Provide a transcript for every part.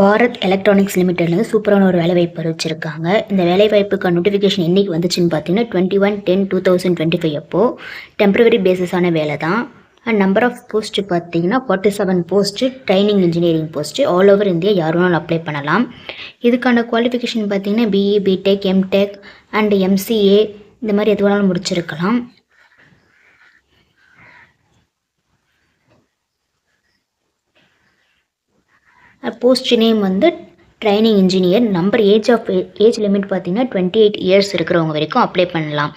Bharat electronics லிமிடெட்லேருந்து சூப்பரான ஒரு வேலைவாய்ப்பு அறிவிச்சிருக்காங்க. இந்த வேலைவாய்ப்புக்கு நோட்டிஃபிகேஷன் என்றைக்கு வந்துச்சுன்னு பார்த்தீங்கன்னா twenty one ten two thousand twenty five அப்போது டெம்பரவரி பேசிஸான வேலை தான். அண்ட் நம்பர் ஆஃப் போஸ்ட்டு பார்த்தீங்கன்னா forty seven post training engineering post all over India யார் வேணாலும் அப்ளை பண்ணலாம். இதுக்கான குவாலிஃபிகேஷன் பார்த்தீங்கன்னா BE BTech MTech and MCA இந்த மாதிரி எது வேணாலும் முடிச்சிருக்கலாம். போஸ்ட் நேம் வந்து training engineer number age of age limit பார்த்தீங்கன்னா டுவெண்ட்டி எயிட் இயர்ஸ் இருக்கிறவங்க வரைக்கும் அப்ளை பண்ணலாம்.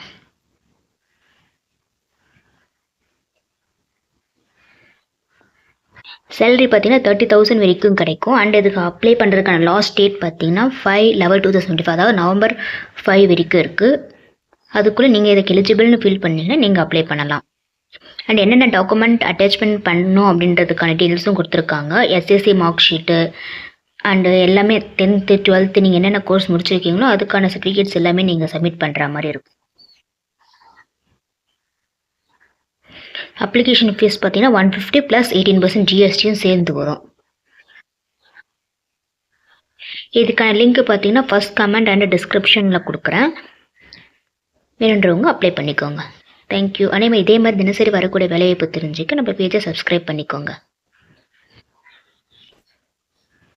சேலரி பார்த்தீங்கன்னா தேர்ட்டி தௌசண்ட் வரைக்கும் கிடைக்கும். அண்ட் இதுக்கு அப்ளை பண்ணுறதுக்கான லாஸ்ட் டேட் பார்த்தீங்கன்னா five eleven two thousand twenty five அதாவது நவம்பர் ஃபைவ் வரைக்கும் இருக்குது அதுக்குள்ளே நீங்கள் இதுக்கு எலிஜிபிள்னு ஃபில் பண்ணிங்கன்னா நீங்கள் அப்ளை பண்ணலாம். அண்ட் என்னென்ன டாக்குமெண்ட் அட்டாச்மெண்ட் பண்ணணும் அப்படின்றதுக்கான டீட்டெயில்ஸும் கொடுத்துருக்காங்க. எஸ்எஸ்சி மார்க் ஷீட்டு அண்டு எல்லாமே டென்த்து டுவெல்த்து நீங்கள் என்னென்ன கோர்ஸ் முடிச்சிருக்கீங்களோ அதுக்கான சர்டிஃபிகேட்ஸ் எல்லாமே நீங்கள் சப்மிட் பண்ணுற மாதிரி இருக்கும். அப்ளிகேஷன் ஃபீஸ் பார்த்தீங்கன்னா one fifty plus eighteen percent ஜிஎஸ்டியும் சேர்ந்து வரும். இதுக்கான லிங்க் பார்த்தீங்கன்னா ஃபஸ்ட் கமெண்ட் அண்ட் டிஸ்கிரிப்ஷனில் கொடுக்குறேன். வேணுன்றவங்க அப்ளை பண்ணிக்கோங்க. தேங்க்யூ அதே இதே மாதிரி தினசரி வரக்கூடிய வேலைவாய்ப்பு தெரிஞ்சுக்க நம்ம பேஜை சப்ஸ்கிரைப் பண்ணிக்கோங்க.